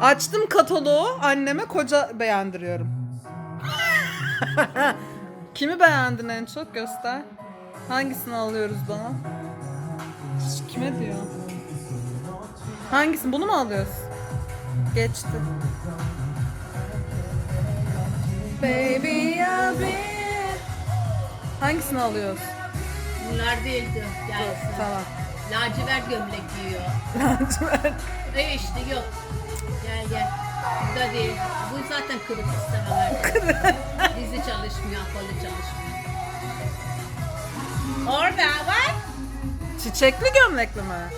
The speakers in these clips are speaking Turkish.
Açtım kataloğu anneme koca beğendiriyorum. Kimi beğendin en çok göster. Hangisini alıyoruz bana? Kime diyor? Hangisini? Bunu mu alıyoruz? Geçti. Baby. Hangisini alıyoruz? Bunlar değildi. Gel. Tamam. Lacivert gömlek giyiyor. Lacivert. E işte yok. Gel gel. Bu da değil. Bu zaten kırık istemeler. Dizi çalışmıyor, akıllı çalışmıyor. Orada bak. Çiçekli gömlekli mi?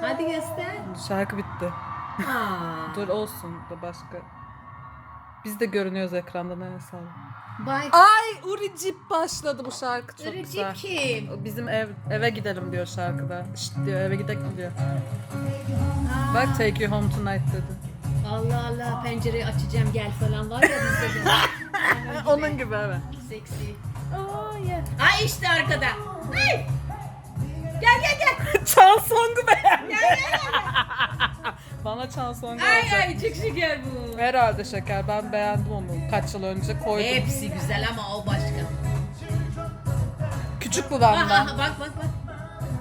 Hadi göster. Şarkı bitti. Aa. Dur olsun da başka. Biz de görünüyoruz ekranda ne sağ Bak. Ay Uri Cip başladı bu şarkı çok Recep güzel. kim? Bizim ev eve gidelim diyor şarkıda. İşte diyor eve gidelim diyor. Bak take you home tonight dedi. Allah Allah pencereyi açacağım gel falan var ya bizde de. Onun gibi evet. Seksi. Oh yeah. Ay işte arkada. Ay. Gel gel gel. Çan Song'u beğendi. Bana Çan Song'u Ay alacak. ay çok şeker bu. Herhalde şeker ben beğendim onu. Kaç yıl önce koydum. Hepsi güzel ama o başka. Küçük bu Bak benden. bak bak bak. bak.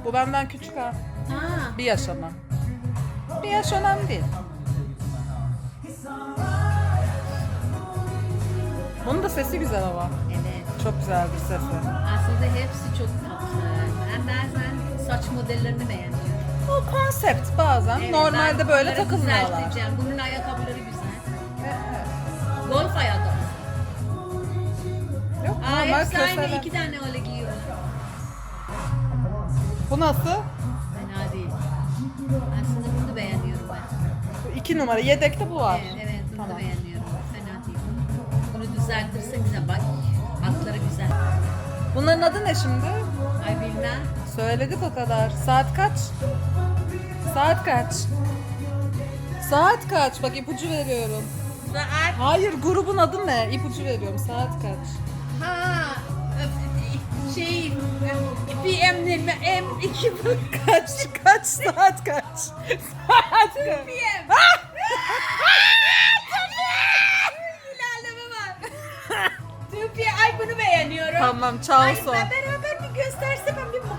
Bu benden küçük ha. Ha. Bir yaş ama. Bir yaş önemli değil. Bunun da sesi güzel ama. Evet. Çok güzel bir sesi. Aslında hepsi çok tatlı. Ben bazen saç modellerini beğeniyorum. O konsept bazen. Evet, Normalde ben böyle bunları takılmıyorlar. düzelteceğim. Bunun ayakkabıları güzel. Golf ayakkabısı. Yok Aa, normal hepsi aynı köseler. iki tane öyle giyiyor. Bu nasıl? Fena değil. Aslında bunu beğeniyorum ben. Bu iki numara. Yedekte bu var. Evet, evet bunu Tamam. da beğeniyorum. Fena değil. Bunu düzeltirse güzel. Bak hatları güzel. Bunların adı ne şimdi? Ay bilmem. Söyledik o kadar. Saat kaç? Saat kaç? Saat kaç? Bak ipucu veriyorum. Saat. Hayır grubun adı ne? İpucu veriyorum. Saat kaç? Ha. Şey. PM ne? M2 Kaç? Kaç saat kaç? Saat kaç? PM. İlerleme var. 2 PM. Ay bunu beğeniyorum. Tamam Ay Chanson. ben beraber bir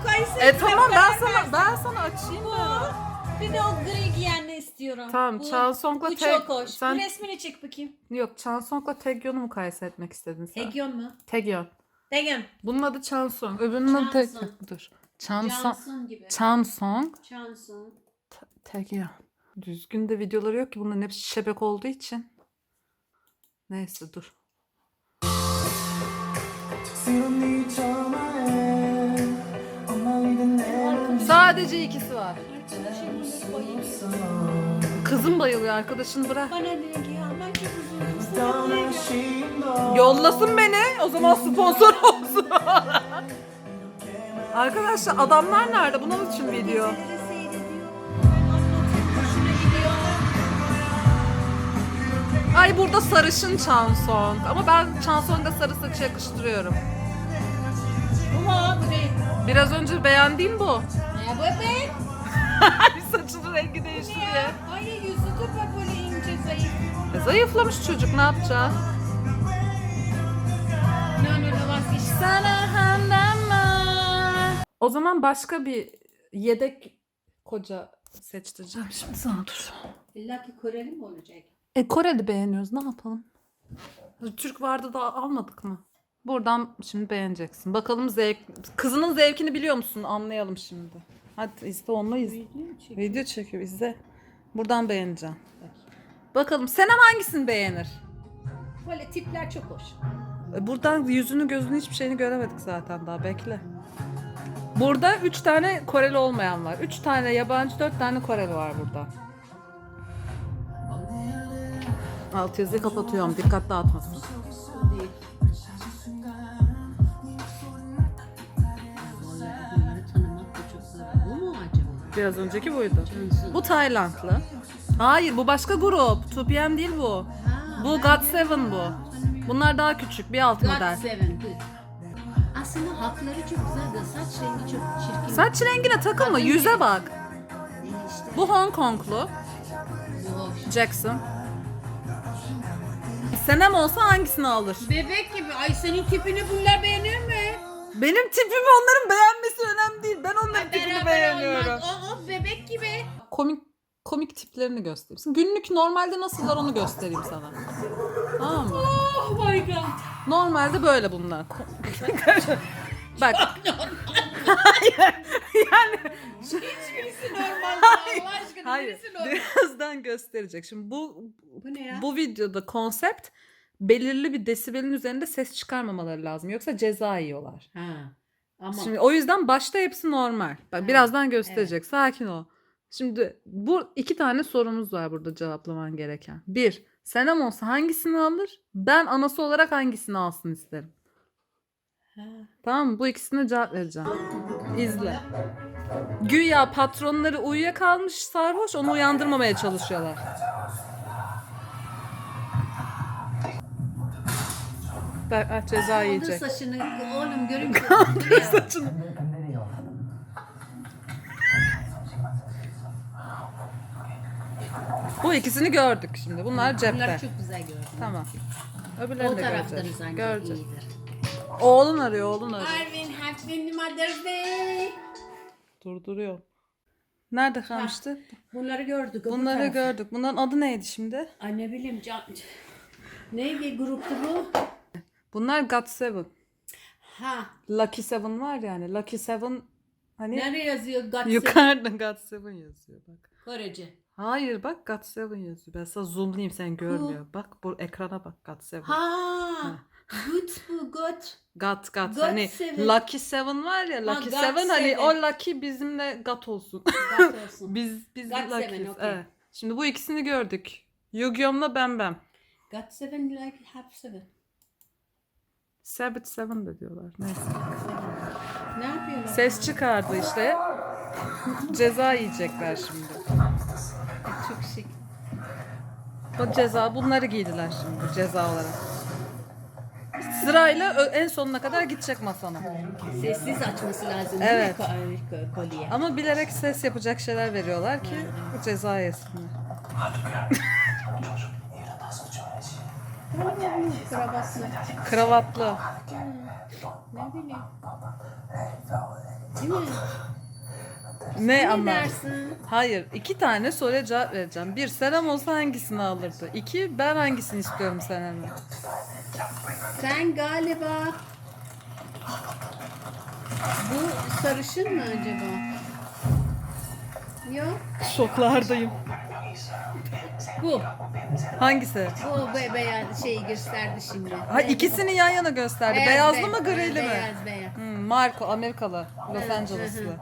mukayese E tamam ben sana ben sana açayım ben. Bir de o gri giyenli istiyorum. Tamam, Bu- Chansong'la Bu tek- çok hoş. sen- Bu resmini çek bakayım. Yok Chansong'la Taegyeon'u mukayese etmek istedin sen. Egyon mu? Taegyeon. Egyon. Bunun adı Chansong. Öbürünün adı Chanson. Taegyeon. Dur. Chansong. Johnson gibi. Chansong. Johnson. Taegyeon. Düzgün de videoları yok ki bunların hepsi şebek olduğu için. Neyse dur. Sadece ikisi var. Kızım bayılıyor arkadaşını bırak. Bana diyor ki ya ben çok üzüldüm. Yollasın beni. O zaman sponsor olsun. Arkadaşlar adamlar nerede? Bu ne için video? Ay burada sarışın Chansong. Ama ben Chansong'a sarı saç yakıştırıyorum. Biraz önce beğendiğim bu. Ya bu be. Bir saçının rengi değişti diye. Ay yüzü de böyle ince zayıf. E, zayıflamış çocuk ne yapacak? No no no vazgeç. Sana O zaman başka bir yedek koca seçtireceğim şimdi sana dur. İlla ki Koreli mi olacak? E Koreli beğeniyoruz ne yapalım? Türk vardı da almadık mı? Buradan şimdi beğeneceksin. Bakalım zevk kızının zevkini biliyor musun? Anlayalım şimdi. Hadi izle onunla izle. Video çekiyor izle. Buradan beğeneceğim. Bakalım Senem hangisini beğenir? Böyle tipler çok hoş. E, Buradan yüzünü gözünü hiçbir şeyini göremedik zaten daha bekle. Burada üç tane Koreli olmayan var. Üç tane yabancı, dört tane Koreli var burada. Alt yazıyı kapatıyorum. Dikkat dağıtmasın. Değil. Biraz önceki buydu. Bu Taylandlı. Hayır bu başka grup. 2PM değil bu. Bu God7 bu. Bunlar daha küçük. Bir alt model. God Seven. Aslında hakları çok güzel de saç rengi çok çirkin. Saç rengine takılma. Yüze bak. Bu Hong Konglu. Jackson. Senem olsa hangisini alır? Bebek gibi. Ay senin tipini bunlar beğenir mi? Benim tipimi onların beğenmesi önemli değil. Ben onların tipini beğeniyorum. olmaz. O, o bebek gibi. Komik komik tiplerini göstereyim. Günlük normalde nasıllar onu göstereyim sana. Tamam mı? Oh my god. Normalde böyle bunlar. Bak. Hayır. Yani Hiçbirisi normal. değil. Allah aşkına Hayır. birisi normal. Birazdan gösterecek. Şimdi bu Bu ne ya? bu videoda konsept belirli bir desibelin üzerinde ses çıkarmamaları lazım. Yoksa ceza yiyorlar. Ha. Ama Şimdi o yüzden başta hepsi normal. Bak Ha, birazdan gösterecek. Sakin ol. Şimdi bu iki tane sorumuz var burada cevaplaman gereken. Bir, Senem olsa hangisini alır? Ben anası olarak hangisini alsın isterim. Ha. Tamam mı? Bu ikisine cevap vereceğim. İzle. Güya patronları uyuyakalmış sarhoş onu uyandırmamaya çalışıyorlar. Bak ah, ceza Kaldır yiyecek. saçını oğlum görünmüyor. Saçını. Bu ikisini gördük şimdi. Bunlar cepte. Bunlar çok güzel gördüm. Tamam. O Öbürlerini de tarafları göreceğiz. Göreceğiz. iyidir. Oğlun arıyor, oğlun arıyor. Arvin Happy Mother's Day. Durduruyor. Nerede kalmıştı? Bunları gördük. öbür Bunları tarafı. gördük. Bunların adı neydi şimdi? Ay ne bileyim can... Neydi gruptu bu? Bunlar God Seven. Ha. Lucky Seven var yani. Lucky Seven hani Nereye yazıyor? God yukarıda God Seven yazıyor bak. Korece. Hayır bak God Seven yazıyor. Ben sana zoomlayayım sen görmüyor. Bak bu ekrana bak God Seven. Ha. Good bu good. God God. God hani Seven. Lucky Seven var ya Ha, Lucky God Seven hani Seven. o Lucky bizimle God olsun. God olsun. biz biz God Seven, Lucky'yiz. okey. Evet. Şimdi bu ikisini gördük. Yu-Gi-Oh'la Ben Ben. God seven like half seven. Sabbath Seven de diyorlar. Neyse. Ne yapıyorlar? Ses çıkardı işte. Ceza yiyecekler şimdi. Çok şık. Bu ceza bunları giydiler şimdi ceza olarak. Sırayla en sonuna kadar gidecek masana. Sessiz açması lazım Evet. değil mi kolye? Ama bilerek ses yapacak şeyler veriyorlar ki bu ceza yesinler. Kravatlı. Kravatlı. Ne bileyim. Değil mi? Ne ama? dersin? Hayır. iki tane soruya cevap vereceğim. Bir, Senem olsa hangisini alırdı? İki, ben hangisini istiyorum Senem'e? Sen galiba bu sarışın mı acaba? Yok. Şoklardayım. Bu. Hangisi? Bu be beyaz şeyi gösterdi şimdi. Ha ikisini yan yana gösterdi. Beyaz, Beyazlı beyaz. mı grili mi? Beyaz beyaz. Hmm, Marco Amerikalı. Los Evet, Angeles'lı. hı.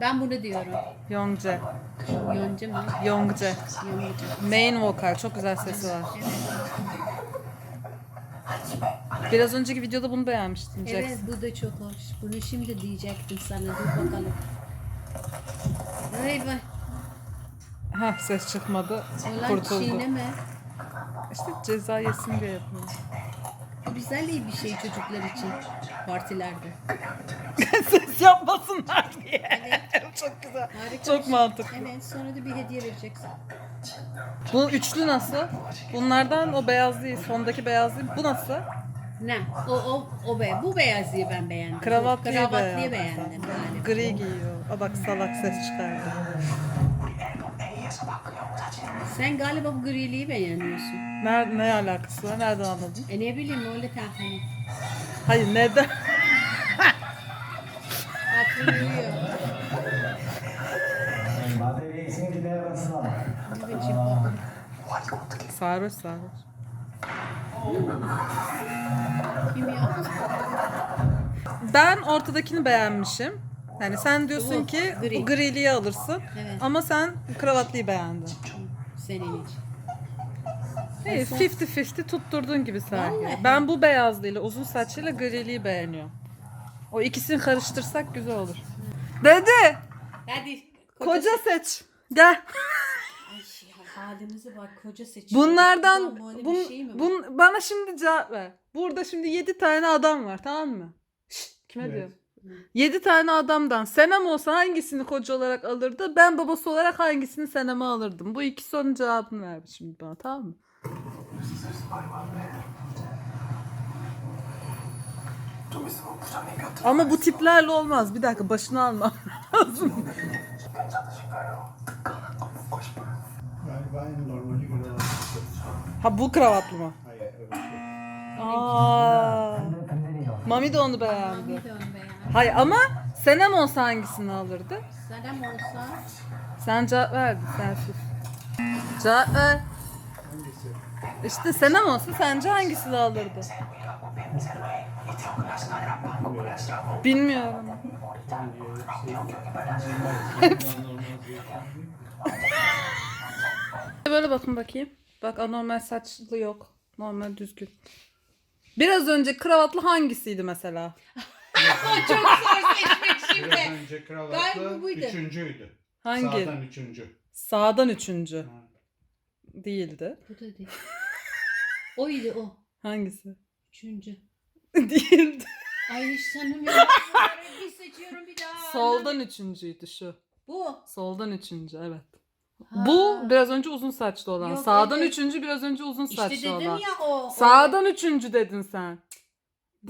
Ben bunu diyorum. Yongce. Yonca mı? Yongce. Yonca. Main vokal. Çok güzel sesi var. Biraz önceki videoda bunu beğenmiştin Jax. Evet bu da çok hoş. Bunu şimdi diyecektim sana. Dur bakalım. Ay vay. Heh, ses çıkmadı. Ulan Kurtuldu. çiğneme. İşte ceza yesin diye yapıyor. Bu güzel iyi bir şey çocuklar için. Partilerde. ses yapmasınlar diye. Çok güzel. Harika. Çok mantıklı. Evet sonra da bir hediye vereceksin. Bu üçlü nasıl? Bunlardan o beyaz değil. Sondaki beyaz değil. Bu nasıl? Ne? O, o, o be. Bu beyazlıyı ben beğendim. Kravatlıyı Kravatlıyı beğendim. beğendim. Gri giyiyor. Aa bak salak ses çıkardı. Sen galiba bu griliği beğenmiyorsun. Ne, ne alakası var? Nereden anladın? E ne bileyim öyle tahmin. Hayır neden? Aklım uyuyor. Sarhoş sarhoş. Kim ya? Ben ortadakini beğenmişim. Yani sen diyorsun ki bu griliği alırsın. Evet. Ama sen kravatlıyı beğendin. Senin için. İyi 50-50 tutturdun gibi sanki. Vallahi. Ben bu beyazlıyla uzun saçıyla griliği beğeniyorum. O ikisini karıştırsak güzel olur. Dede Hadi. koca seç. Gel. Ay halimize bak koca seçiyor. Bunlardan Ulan böyle bun, şey mi var? bun, bana şimdi cevap ver. Burada şimdi 7 tane adam var tamam mı? Şşt, kime Evet. diyor? Yedi tane adamdan Senem olsa hangisini koca olarak alırdı? Ben babası olarak hangisini Senem'e alırdım? Bu iki sorunun cevabını ver şimdi bana tamam mı? Ama bu tiplerle olmaz. Bir dakika başını alma ha bu kravatlı mı? Şey. Aa, Mami de onu beğendi. Hay ama Senem olsa hangisini alırdı? Senem olsa... Sen cevap verdin sensiz. Cevap ver. İşte Senem olsa sence hangisini alırdı? Bilmiyorum. Böyle bakın bakayım. Bak anormal saçlı yok. Normal düzgün. Biraz önce kravatlı hangisiydi mesela? çok zor seçmek Biraz şimdi. önce Galiba kravatlı buydu. üçüncüydü. Hangi? Sağdan üçüncü. Sağdan üçüncü. Ha. Değildi. Bu da değil. Oydu o. Hangisi? Üçüncü. Değildi. Ay hiç tanımıyorum. Bunları bir seçiyorum bir daha. Soldan üçüncüydü şu. Bu. Soldan üçüncü evet. Ha. Bu biraz önce uzun saçlı olan. Yok, Sağdan evet. üçüncü biraz önce uzun İşte saçlı dedim olan. ya o. o- Sağdan üçüncü dedin sen.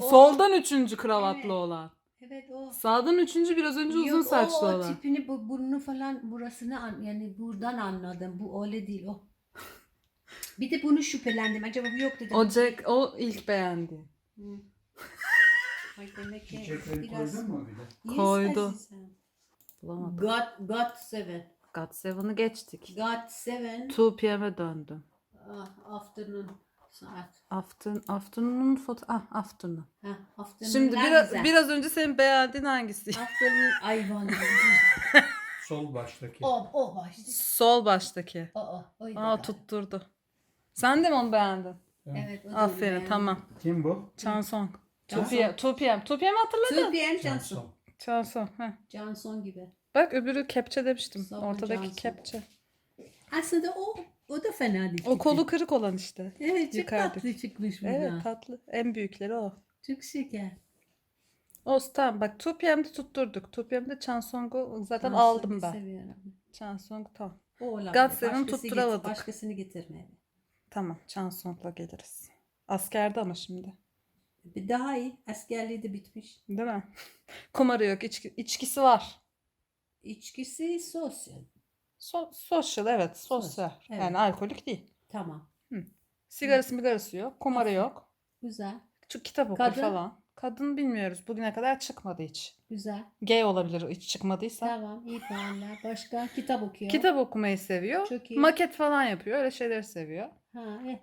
O- Soldan üçüncü kravatlı Evet. olan. Evet o. Sağdan üçüncü biraz önce uzun Yok, saçlı o, o olan. tipini bu burnu falan burasını an, yani buradan anladım. Bu öyle değil o. Bir de bunu şüphelendim. Acaba bu yok dedim. O Jack, o ilk beğendi. Hı. Ay demek ki Çiçekleri biraz... koydun mu bir de? Koydu. Bulamadım. God, God seven. God Seven'ı geçtik. God seven. 2 PM'e döndüm. Ah, afternoon saat. Afternoon, afternoon foto, ah afternoon. Ha, afternoon. Şimdi biraz, biraz önce senin beğendiğin hangisi? Afternoon ayvan. Sol baştaki. o, o başta. Sol baştaki. O, o. oydu Aa galiba. tutturdu. Sen de mi onu beğendin? Evet. o da Aferin tamam. Kim bu? Chanson. 2 Chanson. PM. 2 PM. 2 PM hatırladın? 2 p.m. Johnson. Son. Chanson. Heh. Johnson gibi. Bak öbürü kepçe demiştim. Sonra Ortadaki Johnson. kepçe. Aslında o o da fena değil. O kolu kırık olan işte. Evet çok yukarıdaki. tatlı çıkmış buradan. Evet tatlı. En büyükleri o. Çok şeker. Olsun tamam bak 2 PM'de tutturduk. 2 PM'de Chansong'u zaten Johnson'u aldım ben. Seviyorum. Chansong tamam. O olabilir. God Seven'ı Başkası tutturamadık. Getir, başkasını getirmedi. Tamam Chansong'la geliriz. Askerde ama şimdi. Bir daha iyi. Askerliği de bitmiş. Değil mi? Kumarı yok. içki- içkisi var. İçkisi sosyal. So- sosyal evet. Sosyal. evet. Yani alkolik değil. Tamam. Sigarası migarası yok. Kumarı yok. Güzel. Şu kitap okur Kadın? falan. Kadın bilmiyoruz. Bugüne kadar çıkmadı hiç. Güzel. Gay olabilir hiç çıkmadıysa. Tamam. iyi puanlar. Başka kitap okuyor. Kitap okumayı seviyor. Çok iyi. Maket falan yapıyor. Öyle şeyleri seviyor. Ha, eh.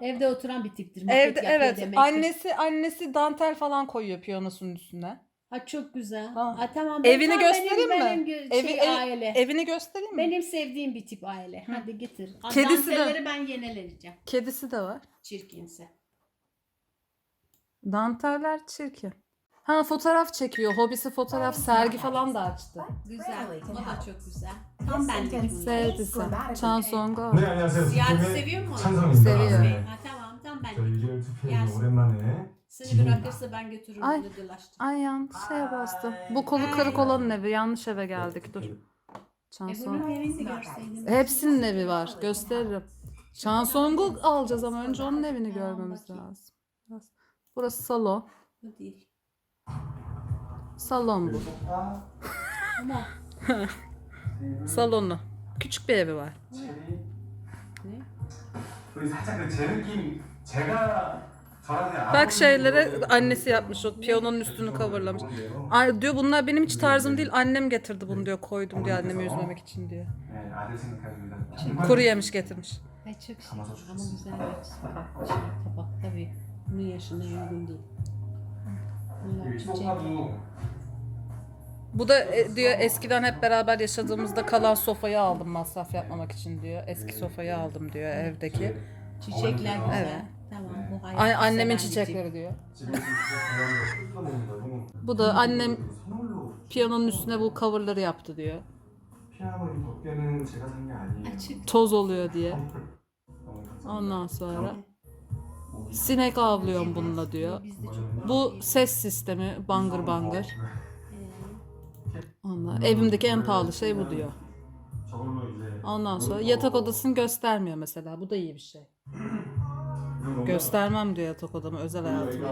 Evde oturan bir tiptir. Maket Evde yapıyor evet. demektir. Annesi annesi dantel falan koyuyor piyanosunun üstüne. Ha çok güzel. Ha. Ha, tamam. Evini tamam, göstereyim benim, mi? Benim, Evi, şey ev, aile. Evini göstereyim mi? Benim sevdiğim bir tip aile. Hı. Hadi getir. Kedisi de. ben yenileneceğim. Kedisi de var. Çirkinse. Danteller çirkin. Ha fotoğraf çekiyor. Hobisi fotoğraf, sergi falan da açtı. Güzel. O da çok güzel. Tam benlik. Şey. Sevdisi. Çansonga. Ziyade seviyor mu? Seviyor. Ha, tamam. Tam 저 benlik. 일개월 투표에 Yes. 오랜만에 Seni bırakırsa ben götürürüm Ay. bunu dolaştır. Ay yanlış şeye bastım. Bu kolu kırık olanın evi. Yanlış eve geldik. Dur. E Chansong. bunun evini de görseydim. Hepsinin evi var. Gösteririm. Chansong'u alacağız ama önce onun evini Tamam, görmemiz bakayım. lazım. Biraz- Burası salon. Bu değil. Salon bu. Ama Salonu. Küçük bir evi var. ne? 우리 살짝 그제 느낌 제가 저한테 Bak şeylere annesi yapmış o piyanonun üstünü coverlamış. Ay, diyor bunlar benim hiç tarzım değil annem getirdi bunu diyor koydum diyor annemi üzmemek için diyor. Şimdi kuru yemiş getirmiş. Ay çok şık ama güzel bir. Tabak tabii. Bunun yaşına uygun değil. Bu da e, diyor eskiden hep beraber yaşadığımızda kalan sofayı aldım masraf yapmamak için diyor. Eski sofayı aldım diyor evdeki. Çiçekler. Evet. Tamam bu hayat. Ay, annemin seven bir çiçekleri diyor. 집에 있는 거 Bu da annem 선물로 piyanonun üstüne bu coverları yaptı diyor. 피아노 이 덮개는 제가 산 게 tip. 아니에요. Açık. Toz oluyor diye. 너무 감사합니다. Ondan sonra sinek avlıyorum bununla diyor. Bizde çok Bu ses sistemi bangır bangır. Ondan, evimdeki en pahalı şey bu diyor. 저걸로 이제 Ondan sonra yatak odasını göstermiyor mesela. Bu da iyi bir şey. Göstermem diyor yatak odamı özel hayatımı.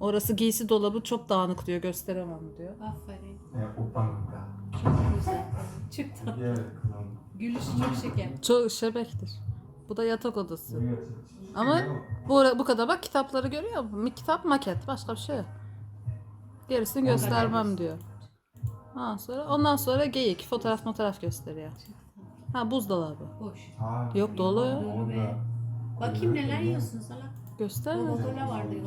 Orası giysi dolabı çok dağınık diyor gösteremem diyor. Aferin. Çok güzel. Çıktı. Gülüş çok şeker. Çok şebektir. Bu da yatak odası. Ama bu, bu kadar bak kitapları görüyor musun? Mi- Kitap maket başka bir şey yok. Gerisini göstermem diyor. Ha, sonra ondan sonra geyik fotoğraf fotoğraf gösteriyor. Ha buzdolabı. Boş. Yok dolu. Dolu. Bakayım neler yiyorsun salak. Gösterme. Kola var diyor.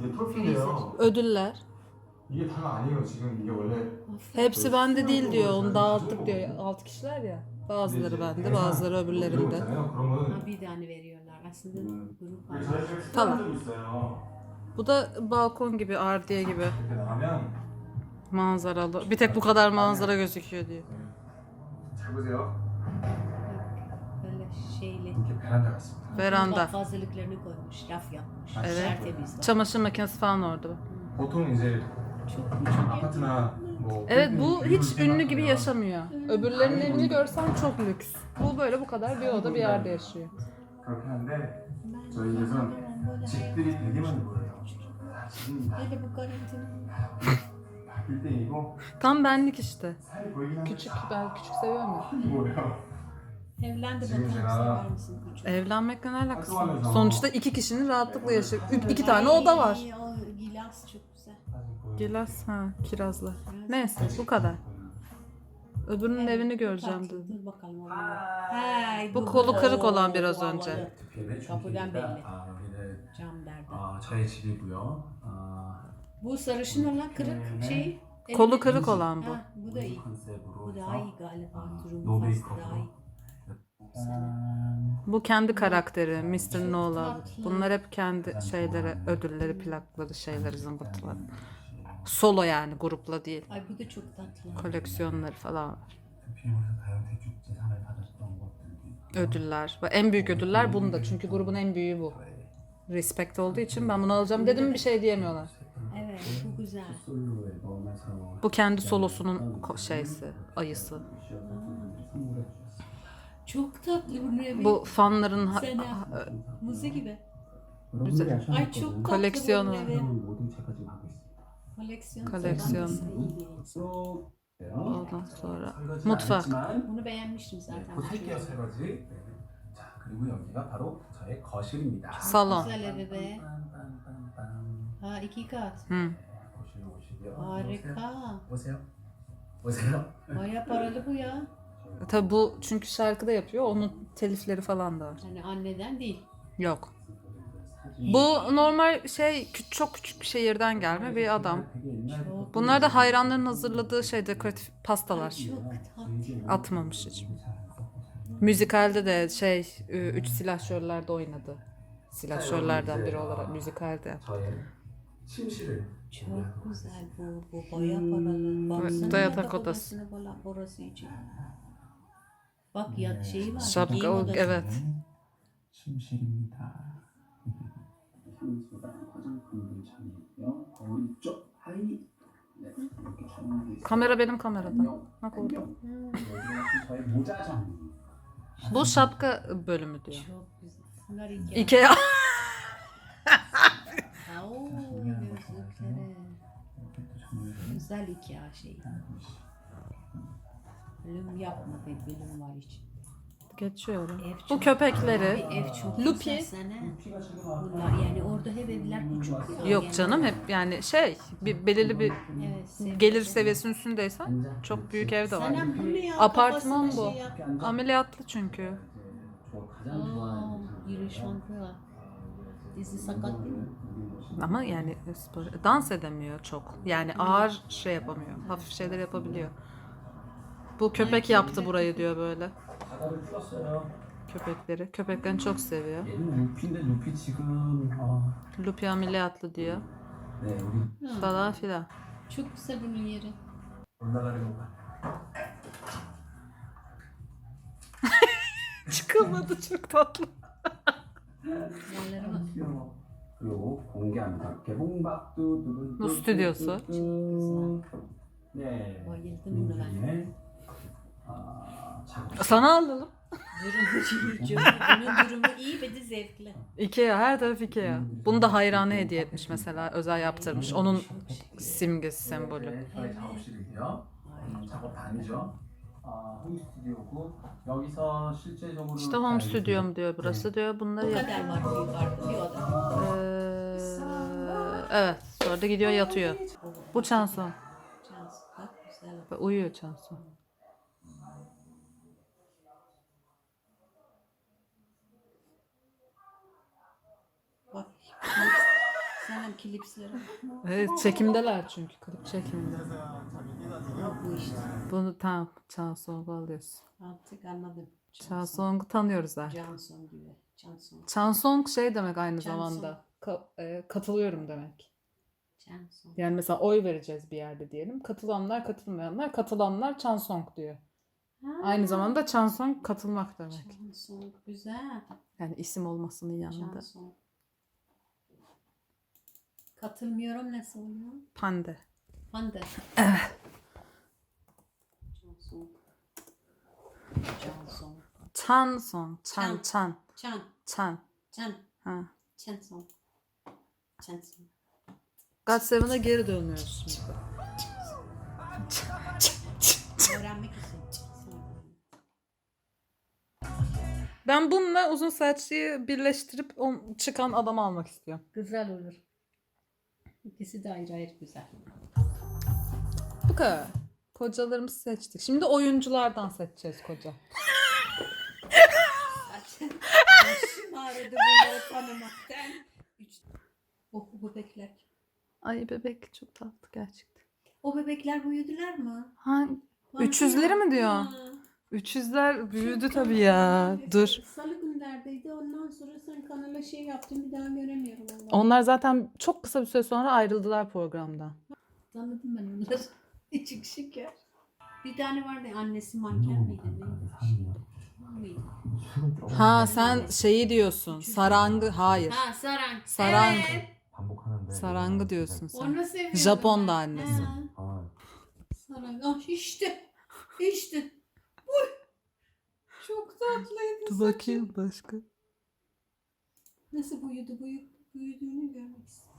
이게 트로피인데요. Ödüller. 이게 다가 아니에요. 지금 이게 원래 Hepsi bende değil diyor. Onu dağıttık diyor. Altı kişiler ya. Bazıları bende, bazıları öbürlerinde. 있잖아요. 그러면 Ha, bir tane veriyorlar. Aslında grup var. 저희 집에 tamam. 좀 있어요. Bu da balkon gibi, ardiye gibi. 이렇게 나가면 Manzaralı. Bir tek bu kadar manzara gözüküyor diyor. 잘 보세요. Böyle şeyli. 이렇게 베란다가 있습니다. Veranda. Mutfak hazırlıklarını koymuş. Raf yapmış. Evet. Tertemiz. Çamaşır makinesi falan orada. 보통 이제 Çok çok 아파트나 뭐 Evet bu hiç ünlü gibi yaşamıyor. Öbürlerinin evini görsen çok lüks. Bu böyle bu kadar bir oda bir yerde yaşıyor. 그렇긴 한데 저희 집에서는 집들이 되게 많이 보여요. 지금 Hele bu karantina. 빌딩이고 Tam benlik işte. 살이 보이긴 한데 Küçük ben küçük seviyorum ya. 뭐예요? Evlen de bakalım misin? Küçük. Ne alakası var? Sonuçta iki kişinin rahatlıkla yaşa. Üç, iki tane oda var. Ay, Gilas çok güzel. Gilas ha kirazlı. Neyse bu kadar. Öbürünün Evet, evini göreceğim Fatih, dedim. Dur bakalım oğlum. Hey, Bu kolu kırık olan biraz Oo, önce. Kapıdan bir belli. Cam derden. aa, çay içiliyor. Aa, Bu sarışın olan kırık şey. Kolu kırık olan bu. Ha, bu da iyi. Bu daha iyi galiba. Durum Novi fazla daha iyi. Bu kendi karakteri Mr. Nola. Bunlar hep kendi şeylere, ödülleri, plakları, şeyleri, zımbırtıları. Solo yani grupla değil. Ay bu da çok tatlı. Koleksiyonları falan. Ödüller. En büyük ödüller bunda. Çünkü grubun en büyüğü bu. Respect olduğu için ben bunu alacağım dedim bir şey diyemiyorlar. Evet bu güzel. Bu kendi solosunun şeysi, ayısı. Hmm. Çok tatlı bu ne? Bu fanların ha- Sena. ha- Muzu gibi. 여러분들이 Ay çok 하셨거든요. tatlı Koleksiyonu. bu ne? 모두 제가 지금 하고 있습니다. Koleksiyon. Koleksiyon. 쏙 돼요. ondan sonra 설거지는 mutfak. 안 했지만 Bunu beğenmiştim zaten. 네, 곧 할게요 설거지. 네. 자 그리고 여기가 바로 저의 거실입니다. Salon. Güzel evi be. 빰빰빰빰. Ha iki kat. Hı. 거실로 오시고요. Harika. 오세요. 오세요. Baya paralı bu ya. Tabi bu çünkü şarkıda yapıyor. Onun telifleri falan da var. Hani anneden değil. Yok. Bu normal şey kü- çok küçük bir şehirden gelme bir adam. 되게 옛날부터 Bunlar da hayranların hazırladığı şey dekoratif pastalar. Çok tatlı. Atmamış hiç. Müzikalde de şey ü- üç silahşörlerde oynadı. Silahşörlerden biri olarak müzikalde. 저의 침실을 Çok güzel bu. Bu baya paralı. Baksana da yatak yatak odası. odasına bala orası için. Bak yat şeyi var. Şapka giyim o odası. evet. 침실입니다. 향수랑 화장품들 장이 있고요. 거울 쪽 하이 네, 이렇게 조명이 있어요. Kamera benim kamerada. Bak orada. 여기가 저의 모자 장. Bu şapka bölümü diyor. Çok güzel. Bunlar iki. Ikea. Oo, gözlükleri. 이렇게 또 조명이 Güzel iki şey. Lüm yapma pek bir lüm var için. Geçiyorum. Ev Bu köpekleri. Ay, ev çok Lupi. güzelsene. Yani orada hep evler küçük. ya. Genel- Yok canım hep yani şey bir belirli bir Evet, gelir seviyesinin üstündeysen çok büyük ev de var. Apartman bu. Şey Ameliyatlı çünkü. Dizi sakat değil mi? Ama yani spor, dans edemiyor çok. Yani ağır şey yapamıyor. Hafif şeyler yapabiliyor. Bu köpek yaptı burayı diyor böyle. 바다를 풀었어요. Köpekleri. Köpeklerini çok seviyor. 얘는 루피인데 루피 지금 아, Lupi ameliyatlı diyor. 네 우리 Falan filan. Çok güzel bunun yeri. 올라가려고 봐. Çıkamadı çok tatlı. Yerlere bak. 귀여워. 그리고 공개합니다. 개봉박두 두둔 뭐 스튜디오스? 네. Bayıldım buna ben. 민기의 아, 작업. Sana alalım. Dürüm, dürümün dürümü iyi ve de zevkli. Ikea her taraf Ikea. Bunu da hayranı hediye etmiş mesela özel yaptırmış. Onun simgesi sembolü. İşte home stüdyom diyor burası diyor bunları yap. Ee, evet sonra da gidiyor yatıyor. Bu Chanson. Uyuyor Chanson. Sana klipsleri. Evet çekimdeler çünkü klip çekiminde. Bu işte. Bunu tam Chansong'u alıyorsun. Artık anladım. Chansong'u tanıyoruz zaten. Johnson gibi. Johnson. Chansong şey demek aynı Chanson. zamanda. Ka- e, katılıyorum demek. Johnson. Yani mesela oy vereceğiz bir yerde diyelim. Katılanlar katılmayanlar. Katılanlar Chansong diyor. Aynı zamanda Chansong katılmak demek. Johnson. Güzel. Yani isim olmasının yanında. Johnson. Katılmıyorum nasıl oluyor? Pande. Hande. Evet. Johnson. Johnson. Chansong. Chan Chan. Chan. Chan. Chan. Chan. Ha. Chanson. Chanson. God Seven'a geri dönüyoruz şimdi. Öğrenmek için. Ben bununla uzun saçlıyı birleştirip on, çıkan adamı almak istiyorum. Güzel olur. İkisi de ayrı ayrı güzel. Bu kadar. Kocalarımızı seçtik. Şimdi oyunculardan seçeceğiz koca. Başım ağrıdı bunları tanımaktan. Üç... Oh bu bebekler. Ay bebek çok tatlı gerçekten. O bebekler büyüdüler mi? Ha, 300'leri mi diyor? Ha. 300'ler büyüdü tabii ya. Dur. Salı günlerdeydi. Ondan sonra sen kanala şey yaptın bir daha göremiyorum. Onlar zaten çok kısa bir süre sonra ayrıldılar programdan. Anladım ben onları. İçik şeker. Bir tane vardı ya, annesi manken miydi? Neydi? Ha sen şeyi diyorsun. Sarangı hayır. Ha sarang. Sarang. Evet. Sarangı diyorsun sen. Onu seviyorum. Japon da annesi. Ha, sarang. Ah işte. İşte. Uy. Çok tatlıydı. Dur bakayım başka. Nasıl büyüdü bu? Büyüdüğünü görmek istedim.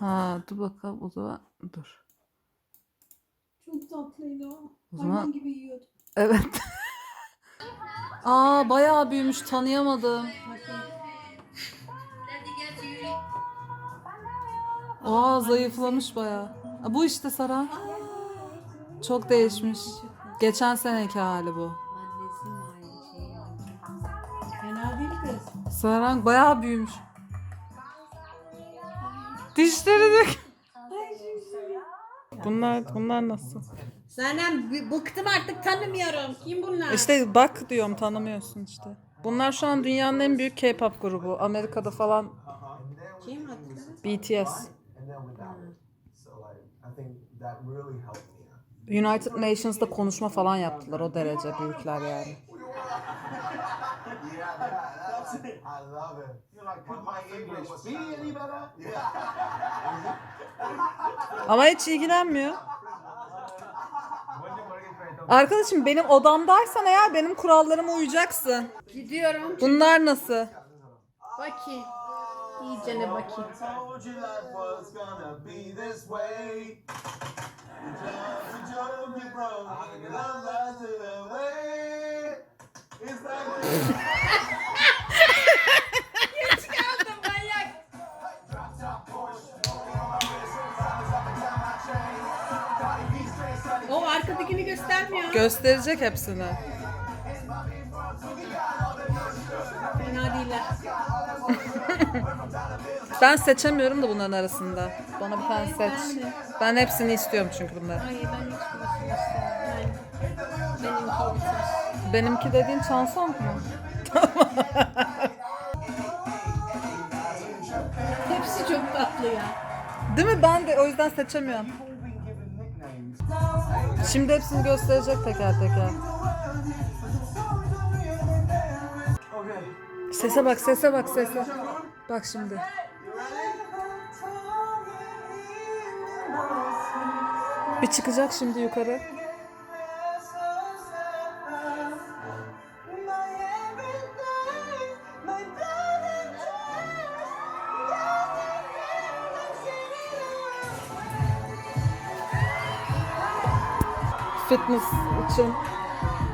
Ha dur bakalım o zaman dur. Çok tatlıydı o. O Hayvan zaman- gibi yiyordu. Evet. Aa bayağı büyümüş tanıyamadım. Aa zayıflamış bayağı. Aa, bu işte Sara. Çok değişmiş. Geçen seneki hali bu. Annesi mi aynı Dişleri de... Bunlar bunlar nasıl? Zaten b- bıktım artık tanımıyorum. Kim bunlar? İşte bak diyorum tanımıyorsun işte. Bunlar şu an dünyanın en büyük K-pop grubu. Amerika'da falan Kim? BTS. and then without it. So like I think that really helped me. United Nations'da konuşma falan yaptılar o derece büyükler yani. I love it. Could my English be any better? Yeah. Ama hiç ilgilenmiyor. Arkadaşım benim odamdaysan eğer benim kurallarıma uyacaksın. Gidiyorum. Bunlar nasıl? Bakayım. İyice ne bakayım. göstermiyor. Gösterecek hepsini. Fena değiller. Ben seçemiyorum da bunların arasında. Bana bir tane seç. ben de. Ben hepsini istiyorum çünkü bunları. Hayır ben hiçbirisini istemiyorum. Ben, benimki. Benimki dediğin Chanson mu? Hepsi çok tatlı ya. Değil mi? Ben de o yüzden seçemiyorum. Şimdi hepsini gösterecek teker teker. Sese bak, sese bak, sese. Bak şimdi. Bir çıkacak şimdi yukarı. Fitness için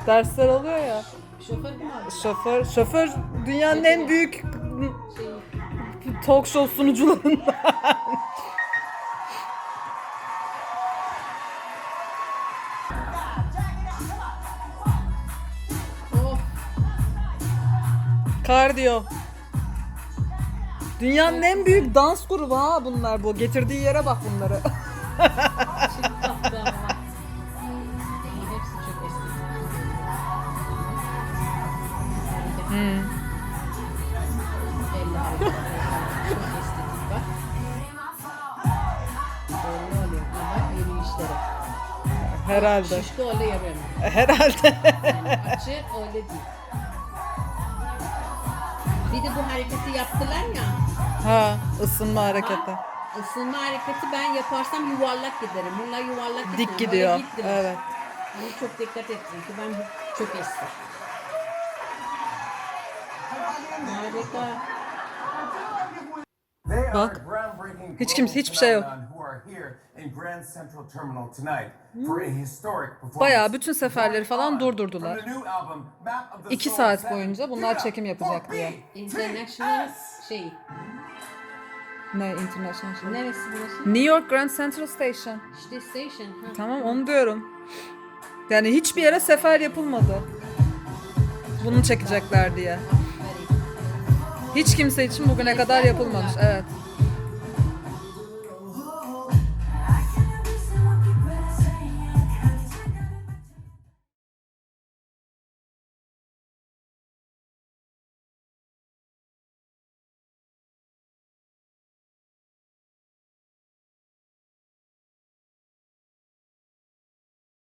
dersler alıyor ya. Şoför mü? Şoför, şoför dünyanın en büyük talk show sunucularından. Kardiyo. Dünyanın en büyük dans grubu ha bunlar bu. Getirdiği yere bak bunları. Herhalde. Şişko öyle yapıyorum. Herhalde. Yani açı öyle değil. Bir de bu hareketi yaptılar ya. Ha, ısınma hareketi. Isınma hareketi ben yaparsam yuvarlak giderim. Bunlar yuvarlak gitmiyor. Dik gidiyor. Evet. Bunu çok dikkat ettim ki ben çok estir. Harika. Bak. Hiç kimse- hiçbir şey yok. Phenomenon who are here in Grand Central Terminal tonight for a historic performance. Bayağı bütün seferleri falan durdurdular. İki saat boyunca bunlar çekim yapacak diye. International şey. Ne international şey? Neresi burası? New York Grand Central Station. İşte station. Ha. Tamam onu diyorum. Yani hiçbir yere sefer yapılmadı. Bunu çekecekler diye. Hiç kimse için bugüne kadar yapılmamış. Evet.